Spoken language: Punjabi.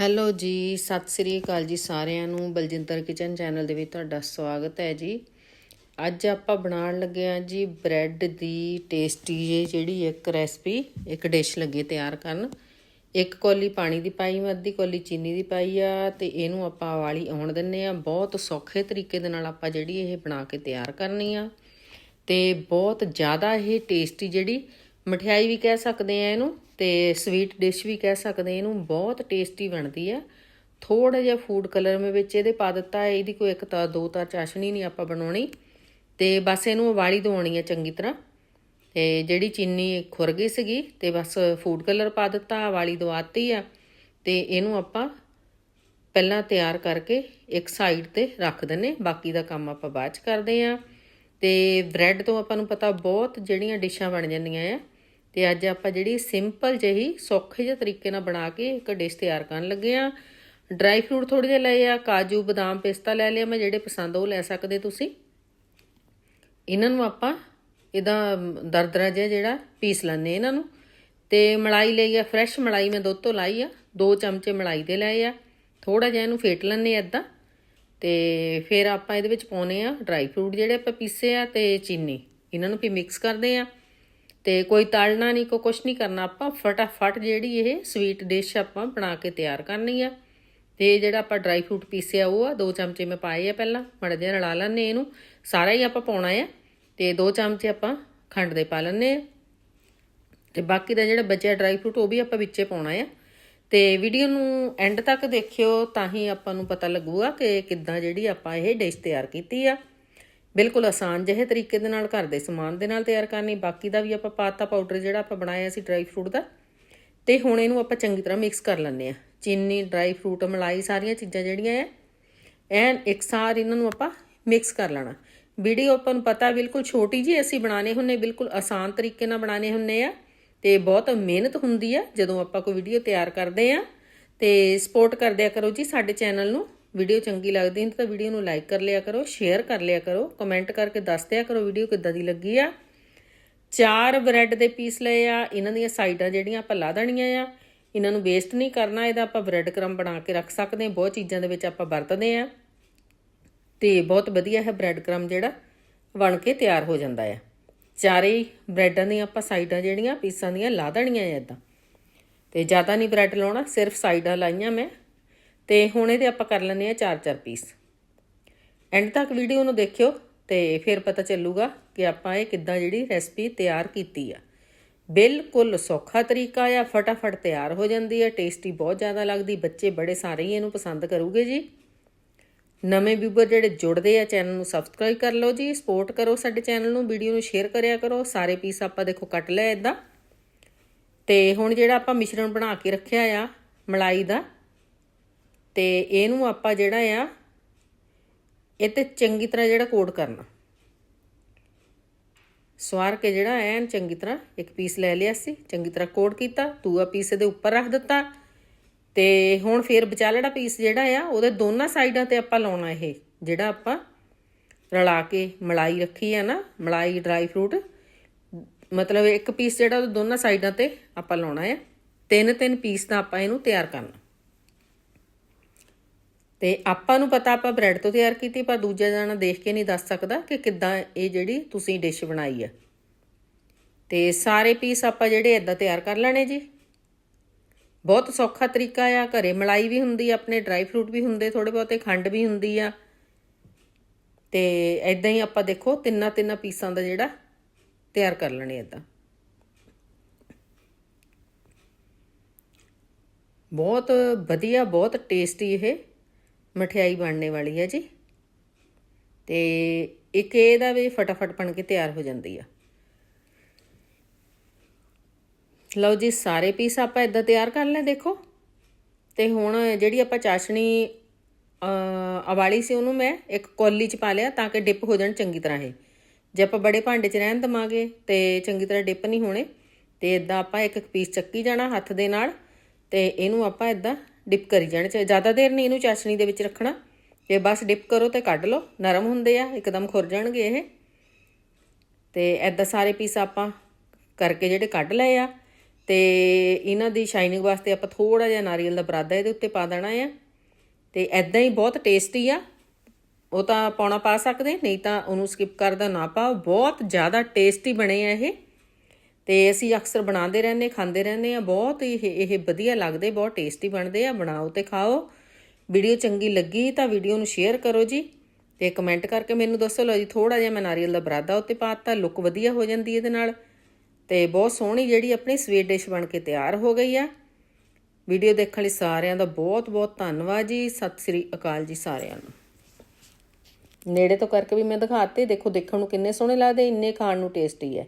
ਹੈਲੋ ਜੀ, ਸਤਿ ਸ੍ਰੀ ਅਕਾਲ ਜੀ ਸਾਰਿਆਂ ਨੂੰ। ਬਲਜਿੰਦਰ ਕਿਚਨ ਚੈਨਲ ਦੇ ਵਿੱਚ ਤੁਹਾਡਾ ਸਵਾਗਤ ਹੈ ਜੀ। ਅੱਜ ਆਪਾਂ ਬਣਾਉਣ ਲੱਗੇ ਆ ਜੀ ਬ੍ਰੈਡ ਦੀ ਟੇਸਟੀ ਜਿਹੀ ਜਿਹੜੀ ਇੱਕ ਰੈਸਪੀ, ਇੱਕ ਡਿਸ਼ ਲੱਗੇ ਤਿਆਰ ਕਰਨ। ਇੱਕ ਕੋਲੀ ਪਾਣੀ ਦੀ ਪਾਈ, ਮੈਂ ਅੱਧੀ ਕੋਲੀ ਚੀਨੀ ਦੀ ਪਾਈ ਆ ਤੇ ਇਹਨੂੰ ਆਪਾਂ ਵਾਲੀ ਆਉਣ ਦਿੰਨੇ ਆ ਬਹੁਤ ਸੌਖੇ ਤਰੀਕੇ ਦੇ ਨਾਲ ਆਪਾਂ ਜਿਹੜੀ ਇਹ ਬਣਾ ਕੇ ਤਿਆਰ ਕਰਨੀ ਆ। ਤੇ ਬਹੁਤ ਜ਼ਿਆਦਾ ਇਹ ਟੇਸਟੀ ਜਿਹੜੀ ਮਠਿਆਈ ਵੀ ਕਹਿ ਸਕਦੇ ਆ ਇਹਨੂੰ ਤੇ ਸਵੀਟ ਡਿਸ਼ ਵੀ ਕਹਿ ਸਕਦੇ ਇਹਨੂੰ, ਬਹੁਤ ਟੇਸਟੀ ਬਣਦੀ ਆ। ਥੋੜਾ ਜਿਹਾ ਫੂਡ ਕਲਰ ਮੈਂ ਵਿੱਚ ਇਹਦੇ ਪਾ ਦਿੱਤਾ ਹੈ, ਇਹਦੀ ਕੋਈ ਇੱਕ ਤਾਂ ਦੋ ਤਾਂ ਚਾਸ਼ਣੀ ਨਹੀਂ ਆਪਾਂ ਬਣਾਉਣੀ। ਤੇ ਬਸ ਇਹਨੂੰ ਉਬਾਲੀ ਦਵਾਉਣੀ ਹੈ ਚੰਗੀ ਤਰ੍ਹਾਂ। ਤੇ ਜਿਹੜੀ ਚੀਨੀ ਖੁਰ ਗਈ ਸੀਗੀ ਤੇ ਬਸ ਫੂਡ ਕਲਰ ਪਾ ਦਿੱਤਾ ਵਾਲੀ ਦਵਾਤੀ ਆ। ਤੇ ਇਹਨੂੰ ਆਪਾਂ ਪਹਿਲਾਂ ਤਿਆਰ ਕਰਕੇ ਇੱਕ ਸਾਈਡ ਤੇ ਰੱਖ ਦਿੰਨੇ ਬਾਕੀ ਦਾ ਕੰਮ ਆਪਾਂ ਬਾਅਦ ਚ ਕਰਦੇ ਆ ਤੇ ਬ੍ਰੈਡ ਤੋਂ ਆਪਾਂ ਨੂੰ ਪਤਾ ਬਹੁਤ ਜਿਹੜੀਆਂ ਡਿਸ਼ਾਂ ਬਣ ਜਾਂਦੀਆਂ ਆ। ਤੇ ਅੱਜ ਆਪਾਂ ਜਿਹੜੀ ਸਿੰਪਲ ਜਿਹੀ ਸੌਖੇ ਜਿਹੇ ਤਰੀਕੇ ਨਾਲ ਬਣਾ ਕੇ ਇੱਕ ਡਿਸ਼ ਤਿਆਰ ਕਰਨ ਲੱਗੇ ਆ ਡਰਾਈ ਫਰੂਟ ਥੋੜੇ ਜਿਹੇ ਲਏ ਆ, ਕਾਜੂ, ਬਦਾਮ, ਪਿਸਤਾ ਲੈ ਲਿਆ ਮੈਂ, ਜਿਹੜੇ ਪਸੰਦ ਉਹ ਲੈ ਸਕਦੇ ਤੁਸੀਂ। ਇਹਨਾਂ ਨੂੰ ਆਪਾਂ ਇਹਦਾ ਦਰਦਰਾ ਜਿਹਾ ਜਿਹੜਾ ਪੀਸ ਲੈਣੇ ਇਹਨਾਂ ਨੂੰ। ਤੇ ਮਲਾਈ ਲਈ ਆ ਫਰੈਸ਼ ਮਲਾਈ ਮੈਂ ਦੁੱਧ ਤੋਂ ਲਾਈ ਆ, ਦੋ ਚਮਚੇ ਮਲਾਈ ਦੇ ਲਏ ਆ। ਥੋੜਾ ਜਿਹਾ ਇਹਨੂੰ ਫੇਟ ਲੈਣੇ ਆ ਇਦਾਂ ਤੇ ਫਿਰ ਆਪਾਂ ਇਹਦੇ ਵਿੱਚ ਪਾਉਨੇ ਆ ਡਰਾਈ ਫਰੂਟ ਜਿਹੜੇ ਆਪਾਂ ਪੀਸੇ ਆ ਤੇ ਚੀਨੀ। ਇਹਨਾਂ ਨੂੰ ਵੀ ਮਿਕਸ ਕਰਦੇ ਆ ਤੇ ਕੋਈ ਤਲਣਾ ਨਹੀਂ ਕੋ ਕੁਛ ਨਹੀਂ ਕਰਨਾ, ਆਪਾਂ ਫਟਾਫਟ ਜਿਹੜੀ ਇਹ ਸਵੀਟ ਡਿਸ਼ ਆਪਾਂ ਬਣਾ ਕੇ ਤਿਆਰ ਕਰਨੀ ਆ। ਤੇ ਜਿਹੜਾ ਆਪਾਂ ਡਰਾਈ ਫਰੂਟ ਪੀਸਿਆ ਉਹ ਆ, ਦੋ ਚਮਚੇ ਮੈਂ ਪਾਏ ਆ ਪਹਿਲਾਂ, ਮੜ ਜਿਹਾ ਰਲਾ ਲੈਣੇ ਇਹਨੂੰ, ਸਾਰਾ ਹੀ ਆਪਾਂ ਪਾਉਣਾ ਆ। ਤੇ ਦੋ ਚਮਚੇ ਆਪਾਂ ਖੰਡ ਦੇ ਪਾ ਲੈਣੇ ਆ ਤੇ ਬਾਕੀ ਦਾ ਜਿਹੜਾ ਬਚਿਆ ਡਰਾਈ ਫਰੂਟ ਉਹ ਵੀ ਆਪਾਂ ਵਿੱਚੇ ਪਾਉਣਾ ਆ। ਤੇ ਵੀਡੀਓ ਨੂੰ ਐਂਡ ਤੱਕ ਦੇਖਿਓ, ਤਾਂ ਹੀ ਆਪਾਂ ਨੂੰ ਪਤਾ ਲੱਗੂਗਾ ਕਿ ਕਿੱਦਾਂ ਜਿਹੜੀ ਆਪਾਂ ਇਹ ਡਿਸ਼ ਤਿਆਰ ਕੀਤੀ ਆ। ਬਿਲਕੁਲ ਆਸਾਨ ਜਿਹੇ ਤਰੀਕੇ ਦੇ ਨਾਲ ਘਰ ਦੇ ਸਮਾਨ ਦੇ ਨਾਲ ਤਿਆਰ ਕਰਨੀ, ਬਾਕੀ ਦਾ ਵੀ ਆਪਾਂ ਪਾਤਾ ਪਾਊਡਰ ਜਿਹੜਾ ਆਪਾਂ ਬਣਾਇਆ ਸੀ ਡਰਾਈ ਫਰੂਟ ਦਾ, ਤੇ ਹੁਣ ਇਹਨੂੰ ਆਪਾਂ ਚੰਗੀ ਤਰ੍ਹਾਂ ਮਿਕਸ ਕਰ ਲੈਂਦੇ ਆ ਚੀਨੀ ਡਰਾਈ ਫਰੂਟ ਮਲਾਈ ਸਾਰੀਆਂ ਚੀਜ਼ਾਂ ਜਿਹੜੀਆਂ ਆ ਐਨ ਇਕਸਾਰ ਇਹਨਾਂ ਨੂੰ ਆਪਾਂ ਮਿਕਸ ਕਰ ਲੈਣਾ। ਵੀਡੀਓ ਆਪਾਂ ਨੂੰ ਪਤਾ ਬਿਲਕੁਲ ਛੋਟੀ ਜੀ ਅਸੀਂ ਬਣਾਣੇ ਹੁੰਨੇ ਬਿਲਕੁਲ ਆਸਾਨ ਤਰੀਕੇ ਨਾਲ ਬਣਾਣੇ ਹੁੰਨੇ ਆ, ਤੇ ਬਹੁਤ ਮਿਹਨਤ ਹੁੰਦੀ ਆ ਜਦੋਂ ਆਪਾਂ ਕੋਈ ਵੀਡੀਓ ਤਿਆਰ ਕਰਦੇ ਆ ਤੇ ਸਪੋਰਟ ਕਰਦਿਆ ਕਰੋ ਜੀ ਸਾਡੇ ਚੈਨਲ ਨੂੰ। ਵੀਡੀਓ ਚੰਗੀ ਲੱਗਦੀ ਹੈ ਤਾਂ ਵੀਡੀਓ ਨੂੰ ਲਾਈਕ ਕਰ ਲਿਆ ਕਰੋ ਸ਼ੇਅਰ ਕਰ ਲਿਆ ਕਰੋ ਕਮੈਂਟ ਕਰਕੇ ਦੱਸ ਦਿਆ ਕਰੋ ਵੀਡੀਓ ਕਿੱਦਾਂ ਦੀ ਲੱਗੀ ਆ। ਚਾਰ ਬ੍ਰੈਡ ਦੇ ਪੀਸ ਲਏ ਆ, ਇਹਨਾਂ ਦੀਆਂ ਸਾਈਡਾਂ ਜਿਹੜੀਆਂ ਆਪਾਂ ਲਾ ਦੇਣੀਆਂ ਆ, ਇਹਨਾਂ ਨੂੰ ਵੇਸਟ ਨਹੀਂ ਕਰਨਾ, ਇਹਦਾ ਆਪਾਂ ਬ੍ਰੈਡ ਕਰਮ ਬਣਾ ਕੇ ਰੱਖ ਸਕਦੇ ਹਾਂ, ਬਹੁਤ ਚੀਜ਼ਾਂ ਦੇ ਵਿੱਚ ਆਪਾਂ ਵਰਤਦੇ ਆ ਤੇ ਬਹੁਤ ਵਧੀਆ ਹੈ ਬ੍ਰੈਡ ਕਰਮ ਜਿਹੜਾ ਬਣ ਕੇ ਤਿਆਰ ਹੋ ਜਾਂਦਾ ਆ। ਚਾਰੇ ਬ੍ਰੈਡਾਂ ਦੀਆਂ ਆਪਾਂ ਸਾਈਡਾਂ ਜਿਹੜੀਆਂ ਪੀਸਾਂ ਦੀਆਂ ਲਾ ਦੇਣੀਆਂ ਆ ਇਦਾਂ ਤੇ ਜ਼ਿਆਦਾ ਨਹੀਂ ਬ੍ਰੈਡ ਲਾਉਣਾ, ਸਿਰਫ ਸਾਈਡਾਂ ਲਾਈਆਂ ਮੈਂ। ਤੇ ਹੁਣ ਇਹਦੇ ਆਪਾਂ ਕਰ ਲੈਂਦੇ ਆ ਚਾਰ ਚਾਰ ਪੀਸ ਐਂਡ ਤੱਕ ਵੀਡੀਓ ਨੂੰ ਦੇਖਿਓ ਤੇ ਫਿਰ ਪਤਾ ਚੱਲੂਗਾ ਕਿ ਆਪਾਂ ਇਹ ਕਿੱਦਾਂ ਜਿਹੜੀ ਰੈਸਪੀ ਤਿਆਰ ਕੀਤੀ ਆ। ਬਿਲਕੁਲ ਸੌਖਾ ਤਰੀਕਾ ਆ, ਫਟਾਫਟ ਤਿਆਰ ਹੋ ਜਾਂਦੀ ਹੈ ਟੇਸਟੀ ਬਹੁਤ ਜ਼ਿਆਦਾ ਲੱਗਦੀ, ਬੱਚੇ ਬੜੇ ਸਾਰੇ ਹੀ ਇਹਨੂੰ ਪਸੰਦ ਕਰੂਗੇ ਜੀ। ਨਵੇਂ ਵੀਵਰ ਜਿਹੜੇ ਜੁੜਦੇ ਆ ਚੈਨਲ ਨੂੰ ਸਬਸਕ੍ਰਾਈਬ ਕਰ ਲਓ ਜੀ ਸਪੋਰਟ ਕਰੋ ਸਾਡੇ ਚੈਨਲ ਨੂੰ ਵੀਡੀਓ ਨੂੰ ਸ਼ੇਅਰ ਕਰਿਆ ਕਰੋ, ਸਾਰੇ ਪੀਸ ਆਪਾਂ ਦੇਖੋ ਕੱਟ ਲਿਆ ਇਦਾਂ ਤੇ ਹੁਣ ਜਿਹੜਾ ਆਪਾਂ ਮਿਸ਼ਰਣ ਬਣਾ ਕੇ ਰੱਖਿਆ ਆ, ਮਲਾਈ ਦਾ ਤੇ ਇਹਨੂੰ ਆਪਾਂ ਜਿਹੜਾ ਆ, ਇਹ ਤੇ ਚੰਗੀ ਤਰ੍ਹਾਂ ਜਿਹੜਾ ਕੋਟ ਕਰਨਾ। ਸਵਾਰ ਕੇ ਜਿਹੜਾ ਐਨ ਚੰਗੀ ਤਰ੍ਹਾਂ ਇੱਕ ਪੀਸ ਲੈ ਲਿਆ ਸੀ, ਚੰਗੀ ਤਰ੍ਹਾਂ ਕੋਟ ਕੀਤਾ, ਦੂਆ ਪੀਸ ਇਹਦੇ ਉੱਪਰ ਰੱਖ ਦਿੱਤਾ ਤੇ ਹੁਣ ਫੇਰ ਵਿਚਾਲੜਾ ਪੀਸ ਜਿਹੜਾ ਆ, ਉਹਦੇ ਦੋਨਾਂ ਸਾਈਡਾਂ ਤੇ ਆਪਾਂ ਲਾਉਣਾ ਇਹ, ਜਿਹੜਾ ਆਪਾਂ ਰਲਾ ਕੇ ਮਲਾਈ ਰੱਖੀ ਆ ਨਾ, ਮਲਾਈ ਡਰਾਈ ਫਰੂਟ ਮਤਲਬ ਇੱਕ ਪੀਸ ਜਿਹੜਾ ਉਹ ਦੋਨਾਂ ਸਾਈਡਾਂ ਤੇ ਆਪਾਂ ਲਾਉਣਾ ਆ। ਤਿੰਨ ਤਿੰਨ ਪੀਸ ਦਾ ਆਪਾਂ ਇਹਨੂੰ ਤਿਆਰ ਕਰਨਾ। ਤੇ ਆਪਾਂ ਨੂੰ ਪਤਾ ਆਪਾਂ ਬ੍ਰੈਡ ਤੋਂ ਤਿਆਰ ਕੀਤੀ, ਪਰ ਦੂਜਾ ਜਣਾ ਦੇਖ ਕੇ ਨਹੀਂ ਦੱਸ ਸਕਦਾ ਕਿ ਕਿੱਦਾਂ ਇਹ ਜਿਹੜੀ ਤੁਸੀਂ ਡਿਸ਼ ਬਣਾਈ ਆ ਤੇ ਸਾਰੇ ਪੀਸ ਆਪਾਂ ਜਿਹੜੇ ਇਦਾਂ ਤਿਆਰ ਕਰ ਲੈਣੇ ਜੀ। ਬਹੁਤ ਸੌਖਾ ਤਰੀਕਾ ਆ, ਘਰੇ ਮਲਾਈ ਵੀ ਹੁੰਦੀ ਆ, ਆਪਣੇ ਡਰਾਈ ਫਰੂਟ ਵੀ ਹੁੰਦੇ ਥੋੜੇ ਬਹੁਤੇ ਖੰਡ ਵੀ ਹੁੰਦੀ ਆ। ਤੇ ਇਦਾਂ ਹੀ ਆਪਾਂ ਦੇਖੋ, ਤਿੰਨਾਂ ਤਿੰਨਾਂ ਪੀਸਾਂ ਦਾ ਜਿਹੜਾ ਤਿਆਰ ਕਰ ਲੈਣੇ ਇਦਾਂ ਬਹੁਤ ਵਧੀਆ, ਬਹੁਤ ਟੇਸਟੀ ਇਹ ਮਠਿਆਈ ਬਣਨੇ ਵਾਲੀ ਹੈ ਜੀ। ਤੇ ਇੱਕ ਇਹਦਾ ਵੀ ਫਟਾਫਟ ਬਣ ਕੇ ਤਿਆਰ ਹੋ ਜਾਂਦੀ ਆ। ਲਓ ਜੀ, ਸਾਰੇ ਪੀਸ ਆਪਾਂ ਇਦਾਂ ਤਿਆਰ ਕਰ ਲੈ ਦੇਖੋ। ਤੇ ਹੁਣ ਜਿਹੜੀ ਆਪਾਂ ਚਾਸ਼ਣੀ ਅਵਾਲੀ ਸੀ ਉਹਨੂੰ ਮੈਂ ਇੱਕ ਕੋਲੀ 'ਚ ਪਾ ਲਿਆ ਤਾਂ ਕਿ ਡਿਪ ਹੋ ਜਾਣ ਚੰਗੀ ਤਰ੍ਹਾਂ ਇਹ। ਜੇ ਆਪਾਂ ਬੜੇ ਭਾਂਡੇ 'ਚ ਰਹਿਣ ਦਵਾਂਗੇ ਤੇ ਚੰਗੀ ਤਰ੍ਹਾਂ ਡਿਪ ਨਹੀਂ ਹੋਣੇ। ਤੇ ਇਦਾਂ ਆਪਾਂ ਇੱਕ ਇੱਕ ਪੀਸ ਚੱਕੀ ਜਾਣਾ ਹੱਥ ਦੇ ਨਾਲ ਤੇ ਇਹਨੂੰ ਆਪਾਂ ਇਦਾਂ ਡਿਪ ਕਰੀ ਜਾਣੇ। ਚਾਹੀਏ ਜ਼ਿਆਦਾ ਦੇਰ ਨਹੀਂ ਇਹਨੂੰ ਚਾਸ਼ਣੀ ਦੇ ਵਿੱਚ ਰੱਖਣਾ। ਤੇ ਬਸ ਡਿਪ ਕਰੋ ਤੇ ਕੱਢ ਲਓ। ਨਰਮ ਹੁੰਦੇ ਆ, ਇੱਕਦਮ ਖੁਰ ਜਾਣਗੇ ਇਹ। ਤੇ ਐਦਾਂ ਸਾਰੇ ਪੀਸ ਆਪਾਂ ਕਰਕੇ ਜਿਹੜੇ ਕੱਢ ਲਏ ਆ, ਤੇ ਇਹਨਾਂ ਦੀ ਸ਼ਾਈਨਿੰਗ ਵਾਸਤੇ ਆਪਾਂ ਥੋੜਾ ਜਿਹਾ ਨਾਰੀਅਲ ਦਾ ਬਰਾਦਾ ਇਹਦੇ ਉੱਤੇ ਪਾ ਦੇਣਾ ਆ। ਤੇ ਐਦਾਂ ਹੀ ਬਹੁਤ ਟੇਸਟੀ ਆ। ਉਹ ਤਾਂ ਪਾਉਣਾ ਪਾ ਸਕਦੇ ਨਹੀਂ ਤਾਂ ਉਹਨੂੰ ਸਕਿਪ ਕਰਦਾ ਨਾ ਪਾਓ। ਬਹੁਤ ਜ਼ਿਆਦਾ ਟੇਸਟੀ ਬਣੇ ਆ ਇਹ। ਤੇ ਅਸੀਂ ਅਕਸਰ ਬਣਾਉਂਦੇ ਰਹਿੰਦੇ, ਖਾਂਦੇ ਰਹਿੰਦੇ ਆ ਬਹੁਤ ਇਹ ਇਹ ਵਧੀਆ ਲੱਗਦੇ, ਬਹੁਤ ਟੇਸਟੀ ਬਣਦੇ ਆ, ਬਣਾਓ ਤੇ ਖਾਓ। ਵੀਡੀਓ ਚੰਗੀ ਲੱਗੀ ਤਾਂ ਵੀਡੀਓ ਨੂੰ ਸ਼ੇਅਰ ਕਰੋ ਜੀ ਤੇ ਕਮੈਂਟ ਕਰਕੇ ਮੈਨੂੰ ਦੱਸੋ, ਲਓ ਜੀ ਥੋੜਾ ਜਿਹਾ ਮੈਂ ਨਾਰੀਅਲ ਦਾ ਬਰਾਦਾ ਉੱਤੇ ਪਾਤਾ ਲੁੱਕ ਵਧੀਆ ਹੋ ਜਾਂਦੀ ਇਹਦੇ ਨਾਲ ਤੇ ਬਹੁਤ ਸੋਹਣੀ ਜਿਹੜੀ ਆਪਣੀ ਸਵੀਟ ਡਿਸ਼ ਬਣ ਕੇ ਤਿਆਰ ਹੋ ਗਈ ਆ। ਵੀਡੀਓ ਦੇਖਣ ਲਈ ਸਾਰਿਆਂ ਦਾ ਬਹੁਤ ਬਹੁਤ ਧੰਨਵਾਦ ਜੀ, ਸਤਿ ਸ੍ਰੀ ਅਕਾਲ ਜੀ ਸਾਰਿਆਂ ਨੂੰ। ਨੇੜੇ ਤੋਂ ਕਰਕੇ ਵੀ ਮੈਂ ਦਿਖਾਤੇ, ਦੇਖੋ ਦੇਖਣ ਨੂੰ ਕਿੰਨੇ ਸੋਹਣੇ ਲੱਗਦੇ, ਇੰਨੇ ਖਾਣ ਨੂੰ ਟੇਸਟੀ ਹੈ।